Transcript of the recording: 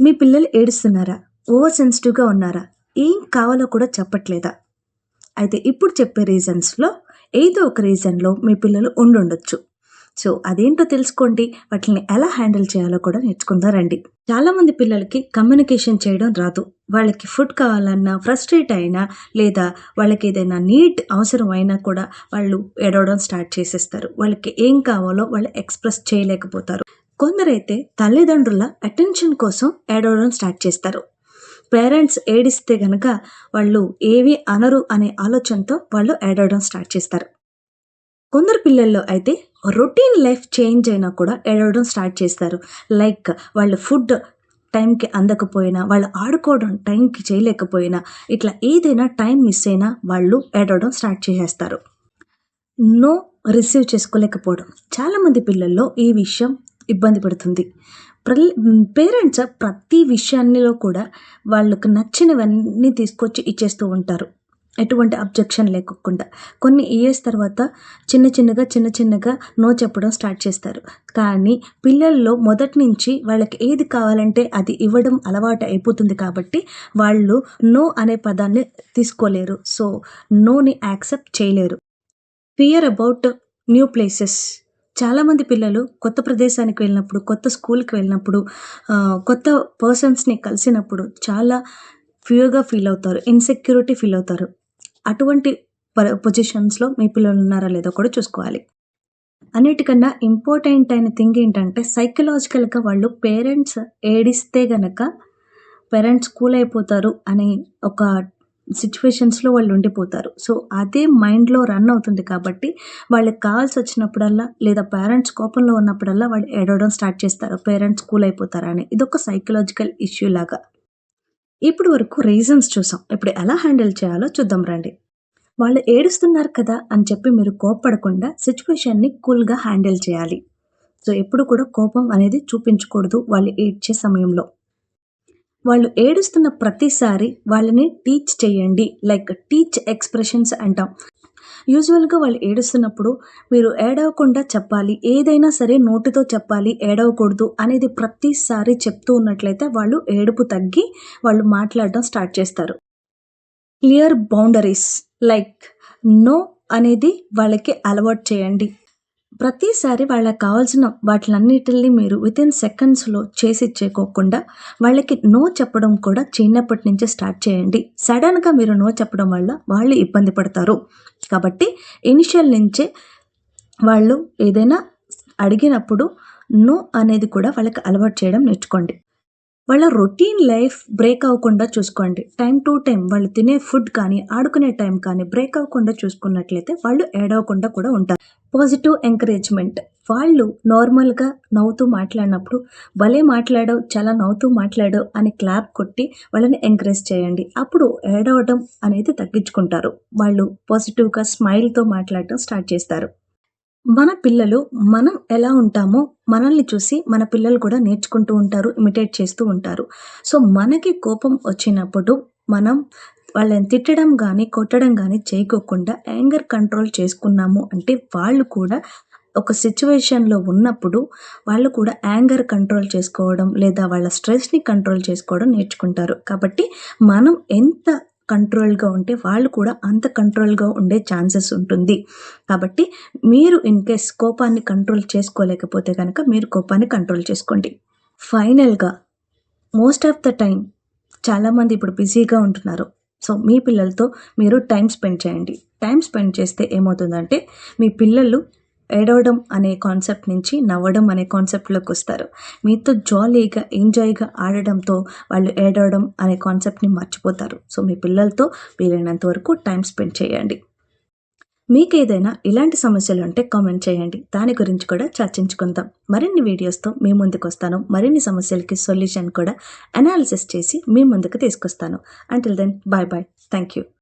మీ పిల్లలు ఏడుస్తున్నారా? ఓవర్ సెన్సిటివ్గా ఉన్నారా? ఏం కావాలో కూడా చెప్పట్లేదా? అయితే ఇప్పుడు చెప్పే రీజన్స్లో ఏదో ఒక రీజన్లో మీ పిల్లలు ఉండుండొచ్చు. సో అదేంటో తెలుసుకోండి. వాటిని ఎలా హ్యాండిల్ చేయాలో కూడా నేర్చుకుందాం రండి. చాలామంది పిల్లలకి కమ్యూనికేషన్ చేయడం రాదు. వాళ్ళకి ఫుడ్ కావాలన్నా ఫ్రస్ట్రేట్ అయినా లేదా వాళ్ళకి ఏదైనా నీట్ అవసరం అయినా కూడా వాళ్ళు ఎడవడం స్టార్ట్ చేసేస్తారు. వాళ్ళకి ఏం కావాలో వాళ్ళు ఎక్స్ప్రెస్ చేయలేకపోతారు. కొందరైతే తల్లిదండ్రుల అటెన్షన్ కోసం ఏడవడం స్టార్ట్ చేస్తారు. పేరెంట్స్ ఏడిస్తే గనక వాళ్ళు ఏవి అనరు అనే ఆలోచనతో వాళ్ళు ఏడవడం స్టార్ట్ చేస్తారు. కొందరు పిల్లల్లో అయితే రొటీన్ లైఫ్ చేంజ్ అయినా కూడా ఏడవడం స్టార్ట్ చేస్తారు. లైక్ వాళ్ళు ఫుడ్ టైంకి అందకపోయినా వాళ్ళు ఆడుకోవడం టైంకి చేయలేకపోయినా ఇట్లా ఏదైనా టైం మిస్ అయినా వాళ్ళు ఏడవడం స్టార్ట్ చేసేస్తారు. నో రిసీవ్ చేసుకోలేకపోవడం. చాలామంది పిల్లల్లో ఈ విషయం ఇబ్బంది పడుతుంది. పేరెంట్స్ ప్రతి విషయాన్నిలో కూడా వాళ్ళకు నచ్చినవన్నీ తీసుకొచ్చి ఇచ్చేస్తూ ఉంటారు. ఎటువంటి అబ్జెక్షన్ లేకుండా. కొన్ని ఇయర్స్ తర్వాత చిన్న చిన్నగా చిన్న చిన్నగా నో చెప్పడం స్టార్ట్ చేస్తారు. కానీ పిల్లల్లో మొదటి నుంచి వాళ్ళకి ఏది కావాలంటే అది ఇవ్వడం అలవాటు అయిపోతుంది కాబట్టి వాళ్ళు నో అనే పదాన్ని తీసుకోలేరు. సో నోని యాక్సెప్ట్ చేయలేరు. Fear about new places. చాలామంది పిల్లలు కొత్త ప్రదేశానికి వెళ్ళినప్పుడు కొత్త స్కూల్కి వెళ్ళినప్పుడు కొత్త పర్సన్స్ని కలిసినప్పుడు చాలా ఫ్యూర్గా ఫీల్ అవుతారు ఇన్సెక్యూరిటీ ఫీల్ అవుతారు. అటువంటి పొజిషన్స్లో మీ పిల్లలు ఉన్నారా లేదో కూడా చూసుకోవాలి. అన్నిటికన్నా ఇంపార్టెంట్ అయిన థింగ్ ఏంటంటే సైకలాజికల్గా వాళ్ళు పేరెంట్స్ ఏడిస్తే గనక పేరెంట్స్ కూల్ అయిపోతారు అనే ఒక సిచ్యువేషన్స్లో వాళ్ళు ఉండిపోతారు. సో అదే మైండ్లో రన్ అవుతుంది కాబట్టి వాళ్ళకి కావాల్సి వచ్చినప్పుడల్లా లేదా పేరెంట్స్ కోపంలో ఉన్నప్పుడల్లా వాళ్ళు ఏడవడం స్టార్ట్ చేస్తారు. పేరెంట్స్ కూల్ అయిపోతారని ఇదొక సైకలాజికల్ ఇష్యూ లాగా. ఇప్పుడు వరకు రీజన్స్ చూసాం. ఇప్పుడు ఎలా హ్యాండిల్ చేయాలో చూద్దాం రండి. వాళ్ళు ఏడుస్తున్నారు కదా అని చెప్పి మీరు కోప్పడకుండా సిచ్యువేషన్ని కూల్గా హ్యాండిల్ చేయాలి. సో ఎప్పుడు కూడా కోపం అనేది చూపించకూడదు వాళ్ళు ఏడ్చే సమయంలో. వాళ్ళు ఏడుస్తున్న ప్రతిసారి వాళ్ళని టీచ్ చేయండి. లైక్ టీచ్ ఎక్స్ప్రెషన్స్ అంటాం. యూజువల్గా వాళ్ళు ఏడుస్తున్నప్పుడు మీరు ఏడవకుండా చెప్పాలి. ఏదైనా సరే నోటితో చెప్పాలి. ఏడవకూడదు అనేది ప్రతిసారి చెప్తూ ఉన్నట్లయితే వాళ్ళు ఏడుపు తగ్గి వాళ్ళు మాట్లాడడం స్టార్ట్ చేస్తారు. క్లియర్ బౌండరీస్ లైక్ నో అనేది వాళ్ళకి అలవాటు చేయండి. ప్రతిసారి వాళ్ళకి కావాల్సిన వాటిలన్నిటిని మీరు వితిన్ సెకండ్స్లో చేసి ఇచ్చేకోకుండా వాళ్ళకి నో చెప్పడం కూడా చిన్నప్పటి నుంచే స్టార్ట్ చేయండి. సడన్గా మీరు నో చెప్పడం వల్ల వాళ్ళు ఇబ్బంది పడతారు. కాబట్టి ఇనిషియల్ నుంచే వాళ్ళు ఏదైనా అడిగినప్పుడు నో అనేది కూడా వాళ్ళకి అలవాటు చేయడం నేర్చుకోండి. వాళ్ళ రొటీన్ లైఫ్ బ్రేక్ అవ్వకుండా చూసుకోండి. టైం టు టైం వాళ్ళు తినే ఫుడ్ కానీ ఆడుకునే టైం కానీ బ్రేక్ అవ్వకుండా చూసుకున్నట్లయితే వాళ్ళు ఏడవకుండా కూడా ఉంటారు. పాజిటివ్ ఎంకరేజ్మెంట్ వాళ్ళు నార్మల్గా నవ్వుతూ మాట్లాడినప్పుడు భలే మాట్లాడవు చాలా నవ్వుతూ మాట్లాడవు అని క్లాప్ కొట్టి వాళ్ళని ఎంకరేజ్ చేయండి. అప్పుడు ఏడవడం అనేది తగ్గించుకుంటారు. వాళ్ళు పాజిటివ్గా స్మైల్తో మాట్లాడటం స్టార్ట్ చేస్తారు. మన పిల్లలు మనం ఎలా ఉంటామో మనల్ని చూసి మన పిల్లలు కూడా నేర్చుకుంటూ ఉంటారు ఇమిటేట్ చేస్తూ ఉంటారు. సో మనకి కోపం వచ్చినప్పుడు మనం వాళ్ళని తిట్టడం కానీ కొట్టడం కానీ చేయకోకుండా యాంగర్ కంట్రోల్ చేసుకున్నాము అంటే వాళ్ళు కూడా ఒక సిచ్యువేషన్లో ఉన్నప్పుడు వాళ్ళు కూడా యాంగర్ కంట్రోల్ చేసుకోవడం లేదా వాళ్ళ స్ట్రెస్ని కంట్రోల్ చేసుకోవడం నేర్చుకుంటారు. కాబట్టి మనం ఎంత కంట్రోల్గా ఉంటే వాళ్ళు కూడా అంత కంట్రోల్గా ఉండే ఛాన్సెస్ ఉంటుంది. కాబట్టి మీరు ఇన్ కేస్ కోపాన్ని కంట్రోల్ చేసుకోలేకపోతే కనుక మీరు కోపాన్ని కంట్రోల్ చేసుకోండి. ఫైనల్గా మోస్ట్ ఆఫ్ ద టైం చాలామంది ఇప్పుడు బిజీగా ఉంటున్నారు. సో మీ పిల్లలతో మీరు టైం స్పెండ్ చేయండి. టైం స్పెండ్ చేస్తే ఏమవుతుందంటే మీ పిల్లలు ఏడవడం అనే కాన్సెప్ట్ నుంచి నవ్వడం అనే కాన్సెప్ట్లోకి వస్తారు. మీతో జాలీగా ఎంజాయ్గా ఆడడంతో వాళ్ళు ఏడవడం అనే కాన్సెప్ట్ని మర్చిపోతారు. సో మీ పిల్లలతో వీలైనంత వరకు టైం స్పెండ్ చేయండి. మీకు ఏదైనా ఇలాంటి సమస్యలు ఉంటే కామెంట్ చేయండి. దాని గురించి కూడా చర్చించుకుందాం. మరిన్ని వీడియోస్తో మీ ముందుకు వస్తాను. మరిన్ని సమస్యలకి సొల్యూషన్ కూడా అనాలిసిస్ చేసి మీ ముందుకు తీసుకొస్తాను. Until then bye bye thank you